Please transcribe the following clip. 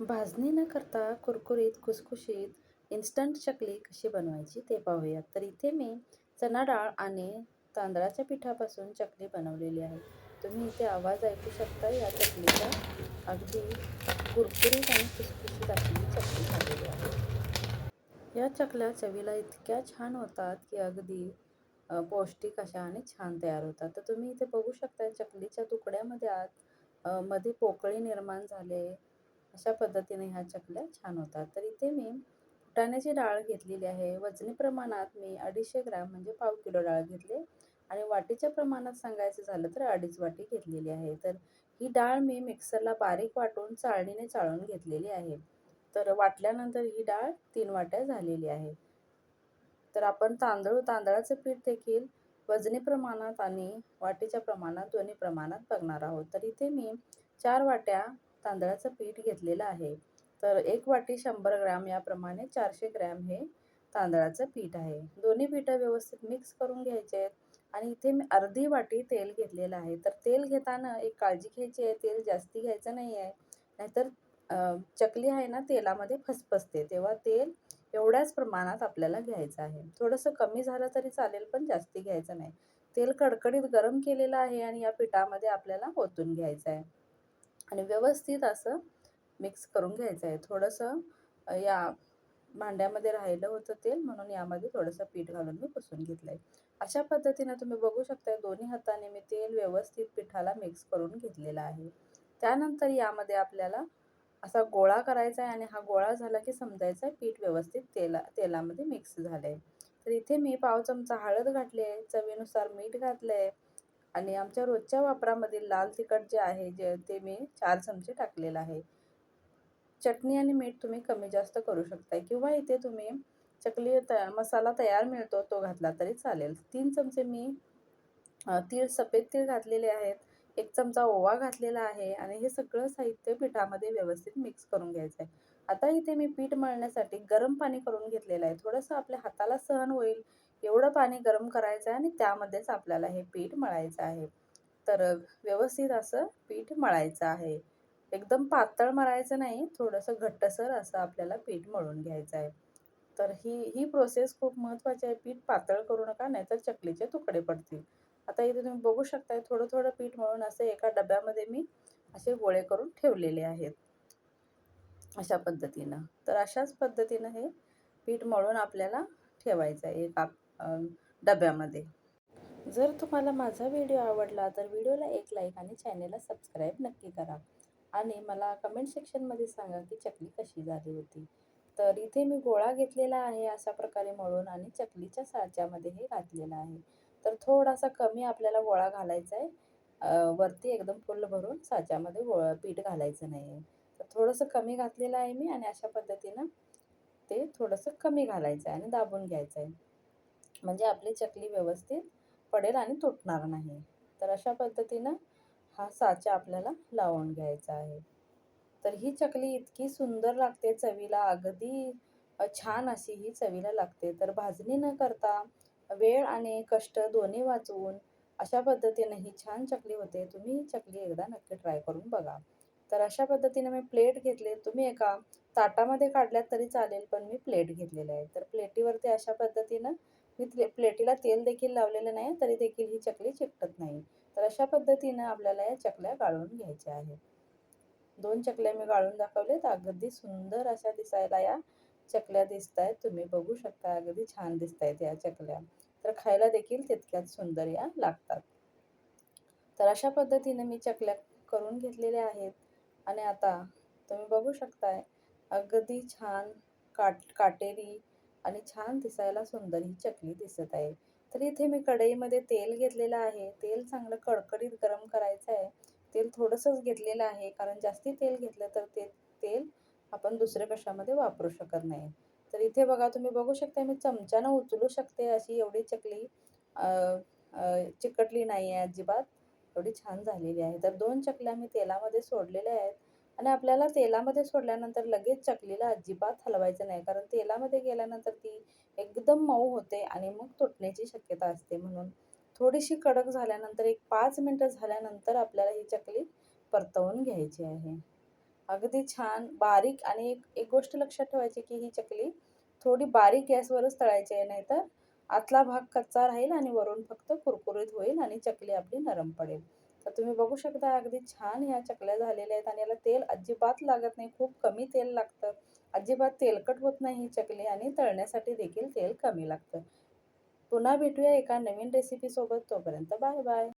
भाजणी न करता कुरकुरीत खुसखुशीत इन्स्टंट चकली कशी बनवायची ते पाहूयात. तर इथे मी चणा डाळ आणि तांदळाच्या पिठापासून चकली बनवलेली आहे. तुम्ही इथे आवाज ऐकू शकता या चकलीचा अगदी कुरकुरीत आणि खुसखुशीत अशी चकली झालेली आहे. या चकल्या चवीला इतक्या छान होतात की अगदी पौष्टिक अशा आणि छान तयार होतात. तर तुम्ही इथे बघू शकता चकलीच्या तुकड्यामध्ये आत मध्ये पोकळी निर्माण झाले अशा पद्धतीने ह्या चकल्या छान होतात. तर इथे मी फुटाण्याची डाळ घेतलेली आहे. वजनी प्रमाणात मी अडीचशे ग्रॅम म्हणजे पाव किलो डाळ घेतली आणि वाटीच्या प्रमाणात सांगायचं झालं तर अडीच वाटी घेतलेली आहे. तर ही डाळ मी मिक्सरला बारीक वाटून चाळणीने चाळून घेतलेली आहे. तर वाटल्यानंतर ही डाळ तीन वाट्या झालेली आहे. तर आपण तांदूळ तांदळाचं पीठ देखील वजनी प्रमाणात आणि वाटीच्या प्रमाणात दोन्ही प्रमाणात बघणार आहोत. तर इथे मी चार वाट्या तांदळाचं पीठ घेतलेलं आहे. तर एक वाटी शंभर ग्रॅम याप्रमाणे चारशे ग्रॅम हे तांदळाचं पीठ आहे. दोन्ही पिठं व्यवस्थित मिक्स करून घ्यायचे आहेत आणि इथे मी अर्धी वाटी तेल घेतलेलं आहे. तर तेल घेताना एक काळजी घ्यायची आहे. तेल जास्ती घ्यायचं नाही आहे. नाहीतर चकली आहे ना तेलामध्ये फसफसते. तेव्हा तेल एवढ्याच प्रमाणात आपल्याला घ्यायचं आहे. थोडंसं कमी झालं तरी चालेल पण जास्ती घ्यायचं नाही. तेल कडकडीत गरम केलेलं आहे आणि या पिठामध्ये आपल्याला ओतून घ्यायचं आहे. आणि व्यवस्थित असं मिक्स करून घ्यायचं आहे. थोडंसं या भांड्यामध्ये राहिलं होतं तेल म्हणून यामध्ये थोडंसं पीठ घालून मी पुसून घेतलं आहे अशा पद्धतीनं तुम्ही बघू शकता दोन्ही हाताने मी तेल व्यवस्थित पिठाला मिक्स करून घेतलेलं आहे. त्यानंतर यामध्ये आपल्याला असा गोळा करायचा आहे आणि हा गोळा झाला की समजायचा आहे पीठ व्यवस्थित तेला तेलामध्ये मिक्स झालं आहे तर इथे मी पाव चमचा हळद घातली आहे चवीनुसार मीठ घातलं आहे आणि आमच्या रोजच्या वापरामधील लाल तिखट जे आहे जे ते मी चार चमचे टाकलेलं आहे. चटणी आणि मीठ तुम्ही कमी जास्त करू शकता किंवा इथे तुम्ही चकली त मसाला तयार मिळतो तो घातला तरी चालेल. तीन चमचे मी तीळ सफेद तीळ घातलेले आहेत. एक चमचा ओवा घातलेला आहे आणि हे सगळं साहित्य पिठामध्ये व्यवस्थित मिक्स करून घ्यायचं आहे आता इथे मी पीठ मळण्यासाठी गरम पाणी करून घेतलेलं आहे. थोडंसं आपल्या हाताला सहन होईल एवढं पाणी गरम करायचं आहे आणि त्यामध्येच आपल्याला हे पीठ मळायचं आहे. तर व्यवस्थित असं पीठ मळायचं आहे. एकदम पातळ मळायचं नाही थोडंसं घट्टसर असं आपल्याला पीठ मळून घ्यायचं आहे. तर ही ही प्रोसेस खूप महत्त्वाची आहे. पीठ पातळ करू नका नाहीतर चकलीचे तुकडे पडतील. आता इथे तुम्ही बघू शकताय थोडं थोडं पीठ मळून असे एका डब्यामध्ये मी असे गोळे करून ठेवलेले आहेत. अशा पद्धतीनं. तर अशाच पद्धतीनं हे पीठ मळून आपल्याला ठेवायचं आहे. एका डब्यामध्ये. जर तुम्हाला माझा व्हिडिओ आवडला तर व्हिडिओला एक लाईक आणि चॅनेलला सबस्क्राईब नक्की करा. आणि मला कमेंट सेक्शनमध्ये सांगा की चकली कशी झाली होती. तर इथे मी गोळा घेतलेला आहे अशा प्रकारे मळून आणि चकलीच्या साच्यामध्ये हे घातलेलं आहे. तर थोडासा कमी आपल्याला गोळा घालायचा आहे. वरती एकदम फुल भरून साच्यामध्ये गोळा पीठ घालायचं नाही आहे तर थोडंसं कमी घातलेलं आहे मी आणि अशा पद्धतीनं ते थोडंसं कमी घालायचं आहे आणि दाबून घ्यायचं आहे. म्हणजे आपली चकली व्यवस्थित पडेल आणि तुटणार नाही. तर अशा पद्धतीनं हा साचा आपल्याला लावून घ्यायचा आहे. तर ही चकली इतकी सुंदर लागते चवीला अगदी छान अशी ही चवीला लागते. तर भाजणी न करता वेळ आणि कष्ट दोन्ही वाचवून अशा पद्धतीनं ही छान चकली होते. तुम्ही ही चकली एकदा नक्की ट्राय करून बघा. तर अशा पद्धतीने मी प्लेट घेतले. तुम्ही एका ताटामध्ये काढल्यात तरी चालेल पण मी प्लेट घेतलेलं आहे तर प्लेटीवरती अशा पद्धतीनं मी प्लेटीला तेल देखील लावलेलं नाही तरी देखील ही चकली चिकटत नाही. तर अशा पद्धतीनं आपल्याला या चकल्या गाळून घ्यायच्या आहेत. दोन चकल्या मी गाळून दाखवलेत. अगदी सुंदर अशा दिसायला या चकल्या दिसत आहेत तुम्ही बघू शकता अगदी छान दिसत आहेत या चकल्या. तर खायला देखील तितक्याच सुंदर या लागतात. तर अशा पद्धतीने मी चकल्या करून घेतलेल्या आहेत. आणि आता तुम्ही बघू शकताय अगदी छान काट काटेरी आणि छान दिसायला सुंदर ही चकली दिसत आहे. तर इथे मी कढईमध्ये तेल घेतलेलं आहे. तेल चांगलं कडकडीत गरम करायचं आहे. तेल थोडंसंच घेतलेलं आहे. कारण जास्ती तेल घेतलं तर ते तेल आपण दुसऱ्या कशामध्ये वापरू शकत नाही. तर इथे बघा तुम्ही बघू शकता मी चमच्यानं उचलू शकते अशी एवढी चकली. चिकटली नाही आहे अजिबात. एवढी छान झालेली आहे. तर दोन चकल्या मी तेलामध्ये सोडलेल्या आहेत. आणि आपल्याला तेलामध्ये सोडल्यानंतर लगेच चकलीला अजिबात हलवायचं नाही कारण तेलामध्ये गेल्यानंतर ती एकदम मऊ होते आणि मग तुटण्याची शक्यता असते म्हणून. थोडीशी कडक झाल्यानंतर एक पाच मिनटं झाल्यानंतर आपल्याला ही चकली परतवून घ्यायची आहे. अगदी छान बारीक आणि एक एक गोष्ट लक्षात ठेवायची की ही चकली थोडी बारीक गॅसवरच तळायची आहे नाहीतर आतला भाग कच्चा राहील आणि वरून फक्त कुरकुरीत होईल आणि चकली आपली नरम पडेल. तर तुम्ही बघू शकता अगदी छान ह्या चकल्या झालेल्या आहेत आणि याला तेल अजिबात लागत नाही खूप कमी तेल लागतं. अजिबात तेलकट होत नाही ही चकली आणि तळण्यासाठी देखील तेल कमी लागतं. पुन्हा भेटूया एका नवीन रेसिपीसोबत तोपर्यंत बाय बाय